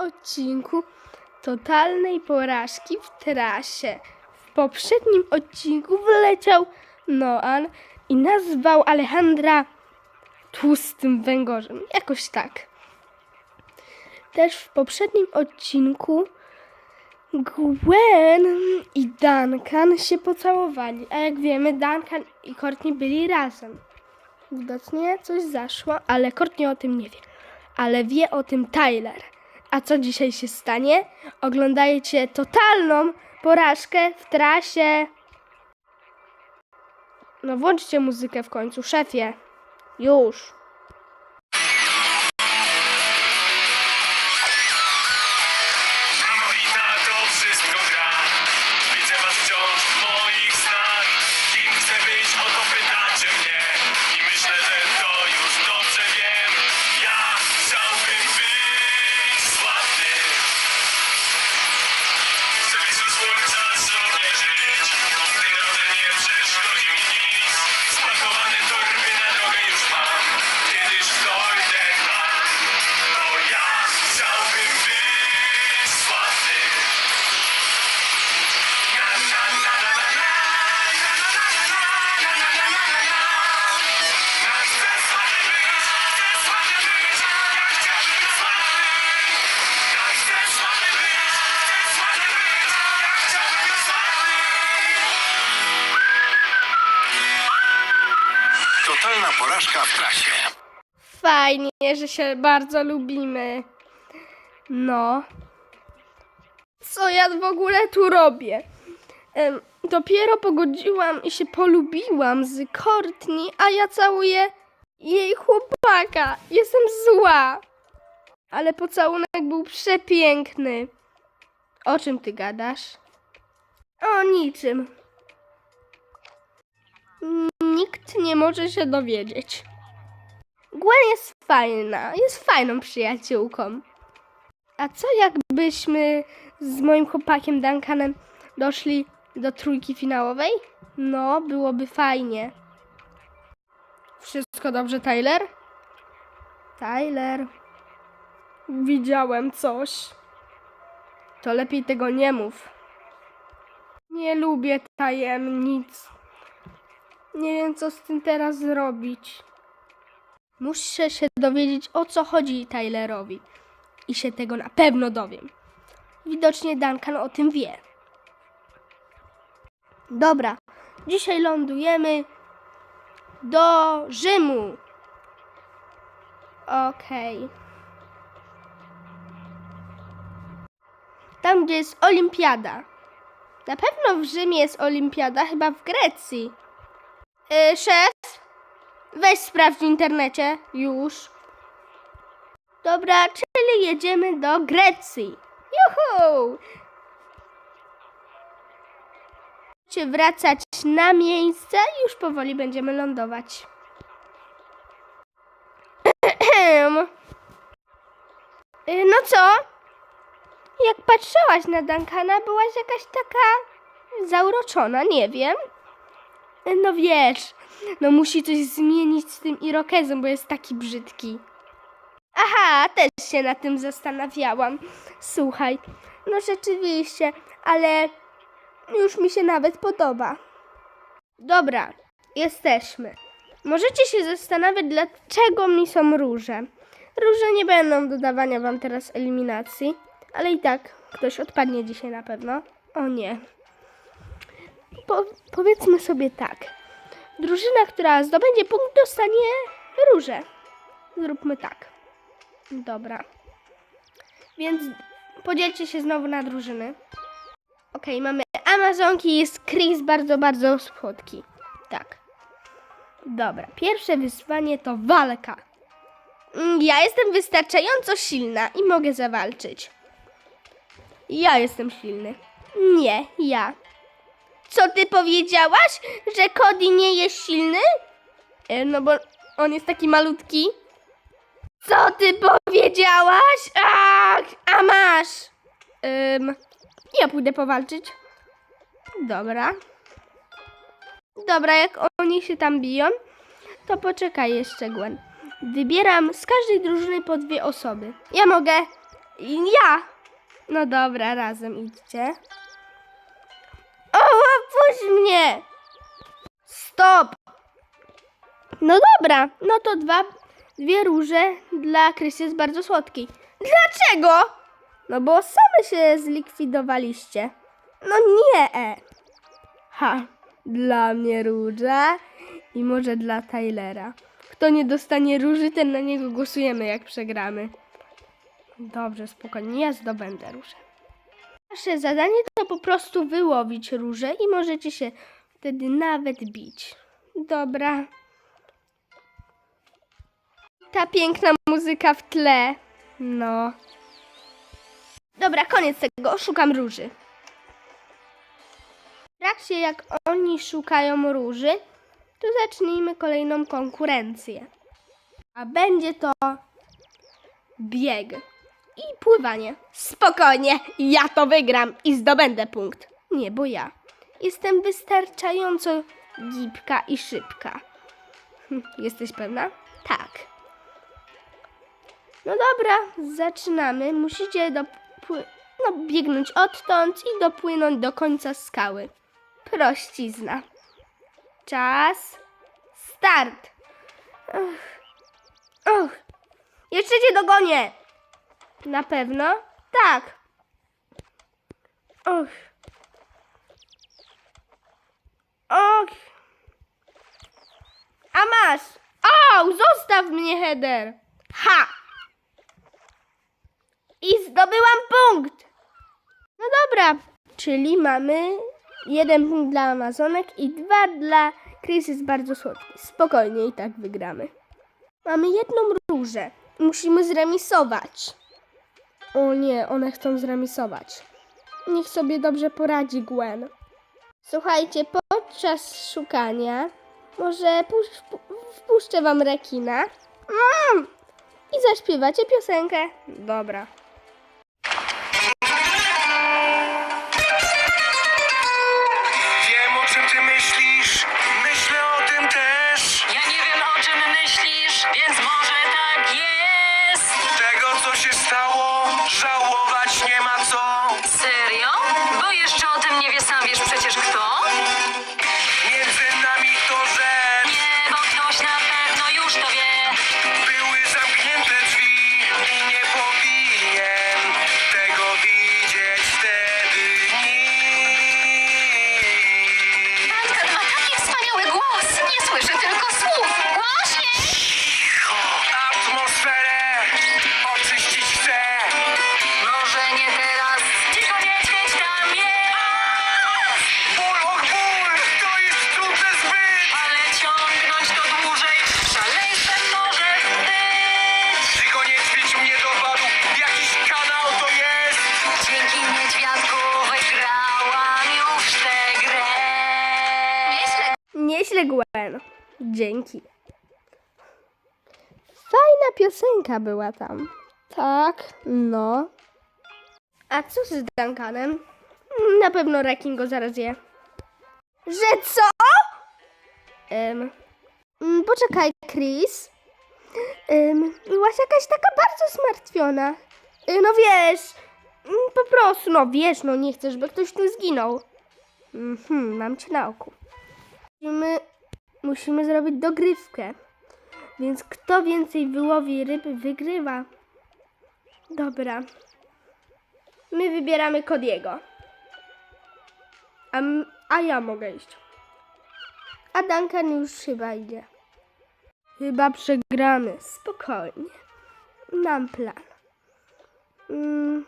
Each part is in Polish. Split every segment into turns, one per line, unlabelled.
odcinku totalnej porażki w trasie. W poprzednim odcinku wleciał Noan i nazwał Alejandra tłustym węgorzem. Jakoś tak. Też w poprzednim odcinku Gwen i Duncan się pocałowali, a jak wiemy, Duncan i Courtney byli razem. Widocznie coś zaszło, ale Courtney o tym nie wie. Ale wie o tym Tyler. A co dzisiaj się stanie? Oglądajcie totalną porażkę w trasie. No włączcie muzykę w końcu, szefie. Już.
Totalna porażka w trasie.
Fajnie, że się bardzo lubimy. No. Co ja w ogóle tu robię? Dopiero pogodziłam i się polubiłam z Courtney, a ja całuję jej chłopaka. Jestem zła. Ale pocałunek był przepiękny. O czym ty gadasz? O niczym. Nikt nie może się dowiedzieć. Gwen jest fajna, jest fajną przyjaciółką. A co jakbyśmy z moim chłopakiem Duncanem doszli do trójki finałowej? No, byłoby fajnie. Wszystko dobrze, Tyler? Tyler. Widziałem coś. To lepiej tego nie mów. Nie lubię tajemnic. Nie wiem, co z tym teraz zrobić. Muszę się dowiedzieć, o co chodzi Tylerowi. I się tego na pewno dowiem. Widocznie Duncan o tym wie. Dobra, dzisiaj lądujemy do Rzymu. Okej. Tam, gdzie jest olimpiada. Na pewno w Rzymie jest olimpiada, chyba w Grecji. Yy, szef? Weź sprawdź w internecie. Już. Dobra, czyli jedziemy do Grecji. Juhu! Czy wracać na miejsce? Już powoli będziemy lądować. Y, no co? Jak patrzyłaś na Duncana, byłaś jakaś taka zauroczona, nie wiem. No wiesz, no musi coś zmienić z tym irokezem, bo jest taki brzydki. Aha, też się na tym zastanawiałam. Słuchaj, no rzeczywiście, ale już mi się nawet podoba. Dobra, jesteśmy. Możecie się zastanawiać, dlaczego mi są róże. Róże nie będą dodawania wam teraz eliminacji, ale i tak ktoś odpadnie dzisiaj na pewno. O nie. Po, powiedzmy sobie tak. Drużyna, która zdobędzie punkt, dostanie róże. Zróbmy tak. Dobra. Więc podzielcie się znowu na drużyny. Okej, mamy Amazonki, jest Chris bardzo, bardzo słodki. Tak. Dobra, pierwsze wyzwanie to walka. Mm, Ja jestem wystarczająco silna i mogę zawalczyć. Ja jestem silny. Nie, ja. Co ty powiedziałaś? Że Cody nie jest silny? E, No bo on jest taki malutki. Co ty powiedziałaś? Ach, a masz. Ym, ja pójdę powalczyć. Dobra. Dobra, jak oni się tam biją, to poczekaj jeszcze, Gwen. Wybieram z każdej drużyny po dwie osoby. Ja mogę. Ja. No dobra, razem idźcie. Stop! No dobra, no to dwa, dwie róże dla Krysy jest bardzo słodkiej. Dlaczego? No bo same się zlikwidowaliście. No nie! Ha, dla mnie róża i może dla Tylera. Kto nie dostanie róży, ten na niego głosujemy, jak przegramy. Dobrze, spokojnie, ja zdobędę różę. Nasze zadanie to po prostu wyłowić róże i możecie się wtedy nawet bić. Dobra. Ta piękna muzyka w tle. No. Dobra, koniec tego. Szukam róży. W trakcie jak oni szukają róży, to zacznijmy kolejną konkurencję. A będzie to bieg i pływanie. Spokojnie, ja to wygram i zdobędę punkt. Nie, bo ja jestem wystarczająco gibka i szybka. Hm, Jesteś pewna? Tak. No dobra, zaczynamy. Musicie no, biegnąć odtąd i dopłynąć do końca skały. Prościzna. Czas. Start. Uch. Uch. Jeszcze cię dogonię. Na pewno? Tak. Och. Och. A masz. O, zostaw mnie, Heather. Ha. I zdobyłam punkt. No dobra, czyli mamy jeden punkt dla Amazonek i dwa dla Chris jest bardzo słodki. Spokojnie i tak wygramy. Mamy jedną różę. Musimy zremisować. O nie, one chcą zremisować. Niech sobie dobrze poradzi Gwen. Słuchajcie, podczas szukania może pusz, pu, wpuszczę wam rekina mm, i zaśpiewacie piosenkę. Dobra.
Wiem o czym ty myślisz, myślę o tym też.
Ja nie wiem o czym myślisz, więc może tak jest.
Tego co się stało, żałować
Dzięki.
Fajna piosenka była tam. Tak, no. A co z Duncanem? Na pewno Rekin go zaraz je. Że co? Mm, poczekaj, Chris. Um, byłaś jakaś taka bardzo zmartwiona. Y, no wiesz, mm, po prostu, no wiesz, no nie chcesz, by ktoś tu zginął. Mhm, mam cię na oku. Musimy, musimy zrobić dogrywkę. Więc kto więcej wyłowi ryb, wygrywa. Dobra. My wybieramy Kodiego. A, a ja mogę iść. A Duncan już chyba idzie. Chyba przegramy. Spokojnie. Mam plan. Mm.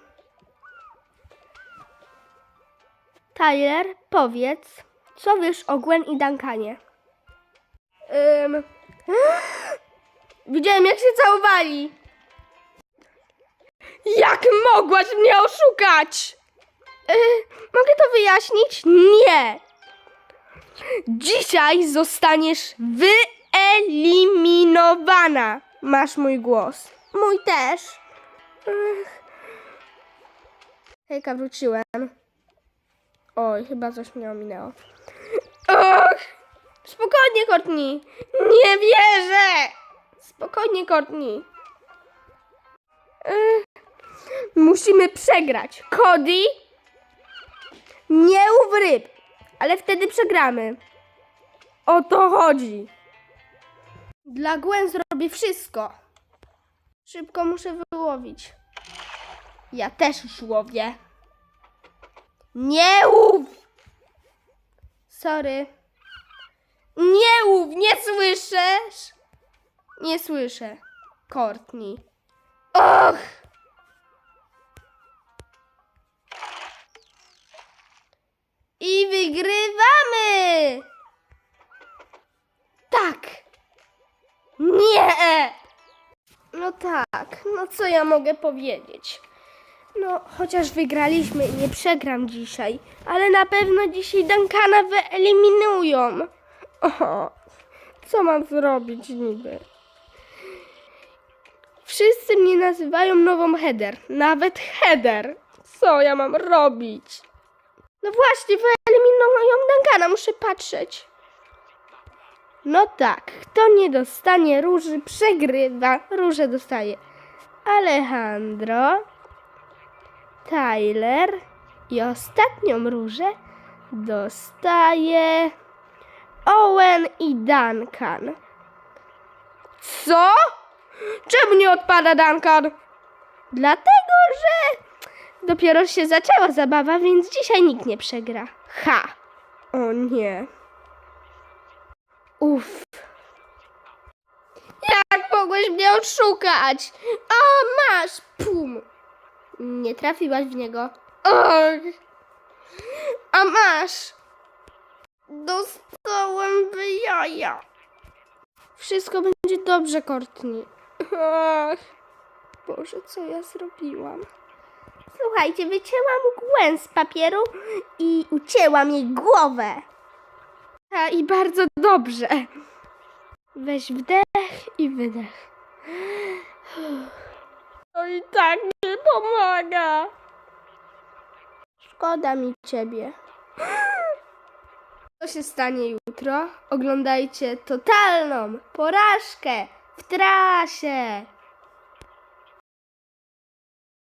Tyler, powiedz, co wiesz o Gwen i Duncanie? Ym... Widziałem, jak się całowali. Jak mogłaś mnie oszukać? Y, mogę to wyjaśnić? Nie. Dzisiaj zostaniesz wyeliminowana. Masz mój głos. Mój też. Ech. Hejka, wróciłem. Oj, chyba coś mnie ominęło. Spokojnie, Courtney. Nie wierzę. Spokojnie, Courtney. Ech, Musimy przegrać. Cody, nie ów ryb, ale wtedy przegramy. O to chodzi. Dla Gwen zrobię wszystko. Szybko muszę wyłowić. Ja też już łowię. Nie łów! Sorry. Nie łów, nie słyszysz? Nie słyszę. Courtney. Och! I wygrywamy! Tak! Nie! No tak, no co ja mogę powiedzieć? No, chociaż wygraliśmy nie przegram dzisiaj, ale na pewno dzisiaj Duncana wyeliminują. O, co mam zrobić niby? Wszyscy mnie nazywają nową Heather, nawet Heather. Co ja mam robić? No właśnie, wyeliminują Duncana, muszę patrzeć. No tak, kto nie dostanie róży, przegrywa. Różę dostaje Alejandro, Tyler i ostatnią różę dostaje Owen i Duncan. Co? Czemu nie odpada Duncan? Dlatego, że dopiero się zaczęła zabawa, więc dzisiaj nikt nie przegra. Ha! O nie. Uff. Jak mogłeś mnie oszukać? A masz, pum. Nie trafiłaś w niego. Och. A masz. Dostałem w jaja. Wszystko będzie dobrze, Courtney. Ach. Boże, co ja zrobiłam? Słuchajcie, wycięłam Gwen z papieru i ucięłam jej głowę. A i bardzo dobrze. Weź wdech i wydech. To i tak nie pomaga. Szkoda mi ciebie. Co się stanie jutro? Oglądajcie totalną porażkę w trasie.